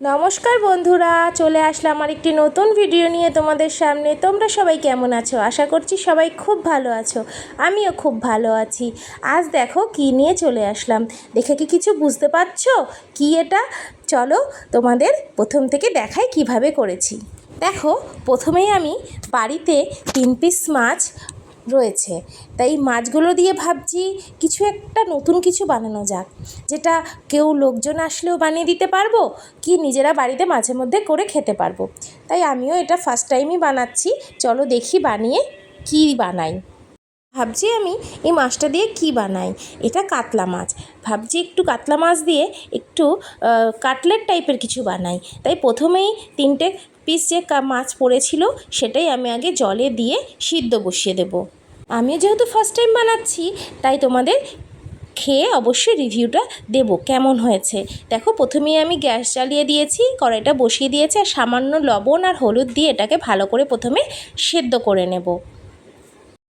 নমস্কার বন্ধুরা, চলে আসলাম আমার একটি নতুন ভিডিও নিয়ে তোমাদের সামনে। তোমরা সবাই কেমন আছো? আশা করছি সবাই খুব ভালো আছো। আমিও খুব ভালো আছি। আজ দেখো কি নিয়ে চলে আসলাম। দেখে কি কিছু বুঝতে পারছ? কি এটা? চলো তোমাদের প্রথম থেকে দেখাই কীভাবে করেছি। দেখো, প্রথমেই আমি বাড়িতে তিন পিস মাছ রয়েছে। তাই মাছগুলো দিয়ে ভাবছি কিছু একটা নতুন কিছু বানানো যাক। যেটা কেউ লোকজন আসলেও বানিয়ে দিতে পারব কি নিজেরা বাড়িতে মাঝে মধ্যে করে খেতে পারব। তাই আমিও এটা ফার্স্ট টাইমই বানাচ্ছি। চলো দেখি বানিয়ে কী বানাই। ভাবছি আমি এই মাছটা দিয়ে কি বানাই। এটা কাতলা মাছ। ভাবছি একটু কাতলা মাছ দিয়ে একটু কাটলেট টাইপের কিছু বানাই। তাই প্রথমেই তিনটে পিস যে মাছ পড়েছিল সেটাই আমি আগে জলে দিয়ে সিদ্ধ বসিয়ে দেবো। আমিও যেহেতু ফার্স্ট টাইম বানাচ্ছি, তাই তোমাদের খেয়ে অবশ্যই রিভিউটা দেবো, কেমন হয়েছে। দেখো, প্রথমেই আমি গ্যাস জ্বালিয়ে দিয়েছি, কড়াইটা বসিয়ে দিয়েছি, আর সামান্য লবণ আর হলুদ দিয়ে এটাকে ভালো করে প্রথমে সেদ্ধ করে নেব।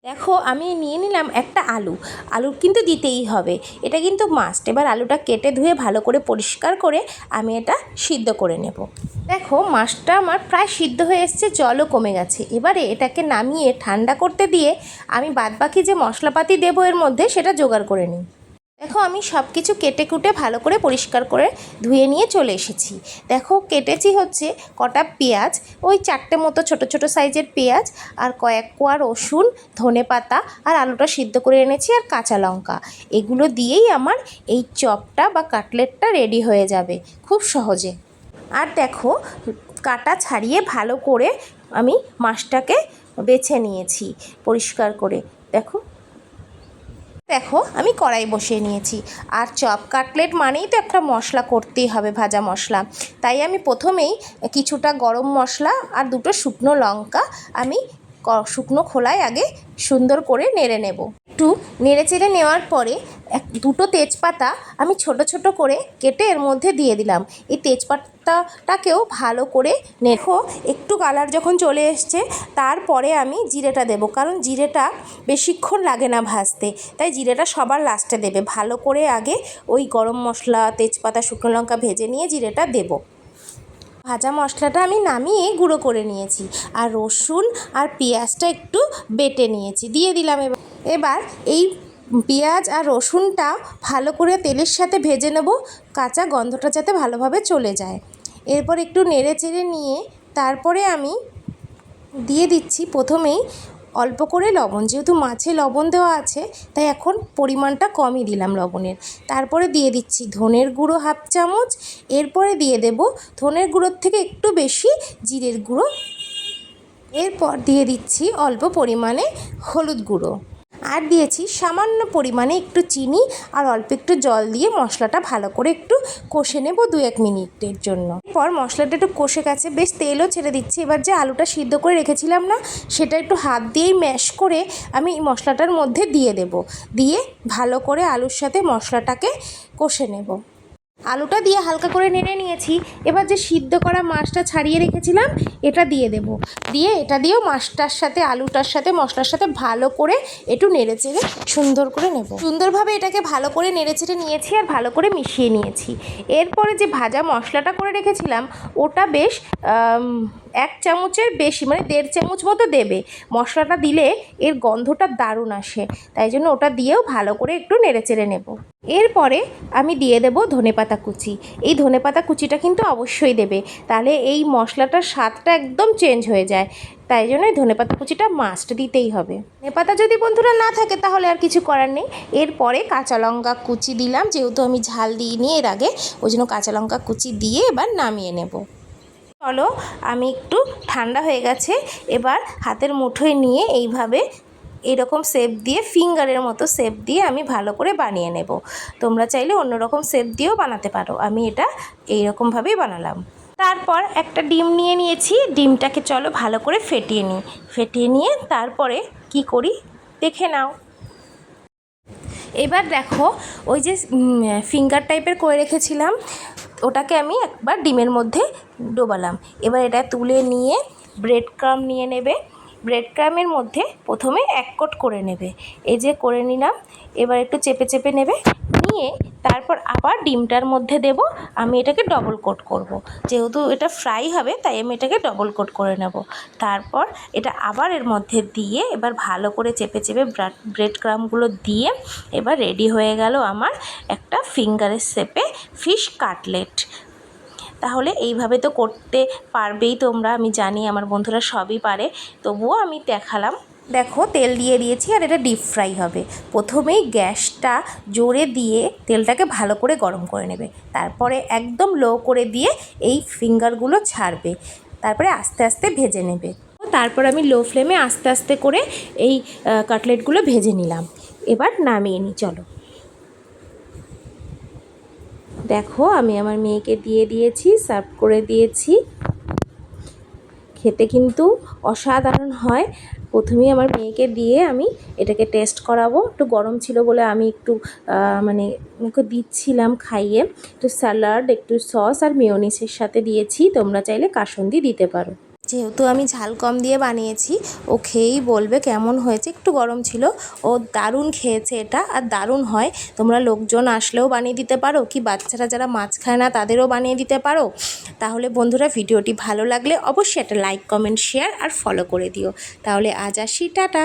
দেখো, আমি নিয়ে নিলাম একটা আলু। আলু কিন্তু দিতেই হবে। এটা কিন্তু মাস্ট এবার আলুটা কেটে ধুয়ে ভালো করে পরিষ্কার করে আমি এটা সিদ্ধ করে নেব। দেখো মাছটা আমার প্রায় সিদ্ধ হয়ে এসছে, জলও কমে গেছে। এবারে এটাকে নামিয়ে ঠান্ডা করতে দিয়ে আমি বাদবাকি যে মশলাপাতি দেবো এর মধ্যে সেটা জোগাড় করে নিই। দেখো, আমি সব কিছু কেটে কুটে ভালো করে পরিষ্কার করে ধুয়ে নিয়ে চলে এসেছি। দেখো, কেটেছি হচ্ছে কটা পেঁয়াজ, ওই চারটে মতো ছোট ছোট সাইজের পেঁয়াজ আর কয়েক কোয়া রসুন, ধনে পাতা আর আলুটা সিদ্ধ করে এনেছি আর কাঁচা লঙ্কা। এগুলো দিয়েই আমার এই চপটা বা কাটলেটটা রেডি হয়ে যাবে খুব সহজে। আর দেখো, কাটা ছাড়িয়ে ভালো করে আমি মাছটাকে বেছে নিয়েছি পরিষ্কার করে। দেখো দেখো, আমি কড়াই বসিয়ে নিয়েছি। আর চপ কাটলেট মানেই তো একটা মশলা করতেই হবে ভাজা মশলা। তাই আমি প্রথমেই কিছুটা গরম মশলা আর দুটো শুকনো লঙ্কা আমি শুকনো খোলায় আগে সুন্দর করে নেড়ে নেব। একটু নেড়ে চেড়ে নেওয়ার পরে এক দুটো তেজপাতা আমি ছোট ছোট করে কেটে এর মধ্যে দিয়ে দিলাম। এই তেজপাতাটাকেও ভালো করে নেখো একটু কালার যখন চলে এসছে, তারপরে আমি জিরেটা দেব। কারণ জিরেটা বেশিক্ষণ লাগে না ভাজতে, তাই জিরেটা সবার লাস্টে দেবে। ভালো করে আগে ওই গরম মশলা, তেজপাতা, শুকনো লঙ্কা ভেজে নিয়ে জিরেটা দেবো। ভাজা মশলাটা আমি নামিয়ে গুঁড়ো করে নিয়েছি। আর রসুন আর পেঁয়াজটা একটু বেটে নিয়েছি। দিয়ে দিলাম এবার। এবার এই পেঁয়াজ আর রসুনটা ভালো করে তেলের সাথে ভেজে নেব। কাঁচা গন্ধটা যাতে ভালোভাবে চলে যায়। এরপর একটু নেড়ে চেড়ে নিয়ে তারপরে আমি দিয়ে দিচ্ছি প্রথমেই অল্প করে লবণ। যেহেতু মাছে লবণ দেওয়া আছে, তাই এখন পরিমাণটা কমই দিলাম লবণের। তারপরে দিয়ে দিচ্ছি ধনের গুঁড়ো হাফ চামচ। এরপরে দিয়ে দেব ধনের গুঁড়োর থেকে একটু বেশি জিরের গুঁড়ো। এরপর দিয়ে দিচ্ছি অল্প পরিমাণে হলুদ গুঁড়ো। আর দিয়েছি সামান্য পরিমাণে একটু চিনি আর অল্প একটু জল দিয়ে মশলাটা ভালো করে একটু কষে নেব দু এক মিনিটের জন্য। এরপর মশলাটা একটু কষে গেছে, বেশ তেলও ছেড়ে দিচ্ছি। এবার যে আলুটা সিদ্ধ করে রেখেছিলাম না, সেটা একটু হাত দিয়েই ম্যাশ করে আমি মশলাটার মধ্যে দিয়ে দেব। দিয়ে ভালো করে আলুর সাথে মশলাটাকে কষে নেব। আলুটা দিয়ে হালকা করে নেড়ে নিয়েছি। এবার যে সিদ্ধ করা মাছটা ছাড়িয়ে রেখেছিলাম, এটা দিয়ে দেব। দিয়ে এটা দিয়েও মাছটার সাথে, আলুটার সাথে, মশলার সাথে ভালো করে একটু নেড়ে চেড়ে সুন্দর করে নেব। সুন্দরভাবে এটাকে ভালো করে নেড়ে চেড়ে নিয়েছি আর ভালো করে মিশিয়ে নিয়েছি। এরপরে যে ভাজা মশলাটা করে রেখেছিলাম, ওটা বেশ এক চামচের বেশি মানে দেড় চামচ মতো দেবে। মশলাটা দিলে এর গন্ধটা দারুণ আসে। তাই জন্য ওটা দিয়েও ভালো করে একটু নেড়ে চেড়ে নেব। এরপরে আমি দিয়ে দেব ধনেপাতা কুচি। এই ধনেপাতা কুচিটা কিন্তু অবশ্যই দেবে। তাহলে এই মশলাটার স্বাদটা একদম চেঞ্জ হয়ে যায়। তাই জন্য এই ধনেপাতা কুচিটা মাস্ট দিতেই হবে। ধনেপাতা যদি বন্ধুরা না থাকে, তাহলে আর কিছু করার নেই। এরপরে কাঁচা লঙ্কা কুচি দিলাম। যেহেতু আমি ঝাল দিইনি এর আগে, ওই জন্য কাঁচা লঙ্কা কুচি দিয়ে এবার নামিয়ে নেব। চলো, আমি একটু ঠান্ডা হয়ে গেছে। এবার হাতের মুঠোয় নিয়ে এইভাবে এরকম শেপ দিয়ে ফিঙ্গারের মতো শেপ দিয়ে আমি ভালো করে বানিয়ে নেব। তোমরা চাইলে অন্য রকম শেপ দিয়েও বানাতে পারো। আমি এটা এই রকমভাবেই বানালাম। তারপর একটা ডিম নিয়ে নিয়েছি। ডিমটাকে চলো ভালো করে ফেটিয়ে নিই। ফেটিয়ে নিয়ে তারপরে কি করি? দেখে নাও। এবার দেখো, ওই যে ফিঙ্গার টাইপের করে রেখেছিলাম। ওটাকে আমি একবার ডিমের মধ্যে ডোবালাম। এবার এটা তুলে নিয়ে ব্রেড ক্রাম নিয়ে নেবে। ব্রেড ক্রামের মধ্যে প্রথমে এক কোট করে নেবে। এই যে করে নিলাম, এবার একটু চেপে চেপে নেবে। নিয়ে তারপর আবার ডিমটার মধ্যে দেব। আমি এটাকে ডবল কোট করব। যেহেতু এটা ফ্রাই হবে, তাই আমি এটাকে ডবল কোট করে নেব। তারপর এটা আবার এর মধ্যে দিয়ে এবার ভালো করে চেপে চেপে ব্রেড ক্রামগুলো দিয়ে এবার রেডি হয়ে গেল আমার একটা ফিঙ্গারের শেপে ফিশ কাটলেট তাহলে এইভাবে তো করতে পারবেই তোমরা, আমি জানি আমার বন্ধুরা সবই পারে। তবুও আমি দেখালাম। দেখো, তেল দিয়ে দিয়েছি আর এটা ডিপ ফ্রাই হবে। প্রথমেই গ্যাসটা জোরে দিয়ে তেলটাকে ভালো করে গরম করে নেবে। তারপরে একদম লো করে দিয়ে এই ফিঙ্গারগুলো ছাড়বে। তারপরে আস্তে আস্তে ভেজে নেবে। তারপর আমি লো ফ্লেমে আস্তে আস্তে করে এই কাটলেটগুলো ভেজে নিলাম। এবার নামিয়ে নিই চলো। দেখো, আমি আমার মেয়েকে দিয়ে দিয়েছি, সার্ভ করে দিয়েছি। খেতে কিন্তু অসাধারণ হয়। প্রথমেই আমার মেয়েকে দিয়ে আমি এটাকে টেস্ট করাবো। একটু গরম ছিল বলে আমি একটু মানে ওকে দিচ্ছিলাম খাইয়ে। একটু স্যালাড, একটু সস আর মেয়নিসের সাথে দিয়েছি। তোমরা চাইলে কাসন্দি দিতে পারো। যেহেতু আমি ঝাল কম দিয়ে বানিয়েছি, ও খেয়েই বলবে কেমন হয়েছে। একটু গরম ছিল, ও দারুণ খেয়েছে এটা, আর দারুণ হয়। তোমরা লোকজন আসলেও বানিয়ে দিতে পারো, কি বাচ্চারা যারা মাছ খায় না, তাদেরও বানিয়ে দিতে পারো। তাহলে বন্ধুরা, ভিডিওটি ভালো লাগলে অবশ্যই একটা লাইক কমেন্ট শেয়ার আর ফলো করে দিও। তাহলে আজ আসি, টাটা।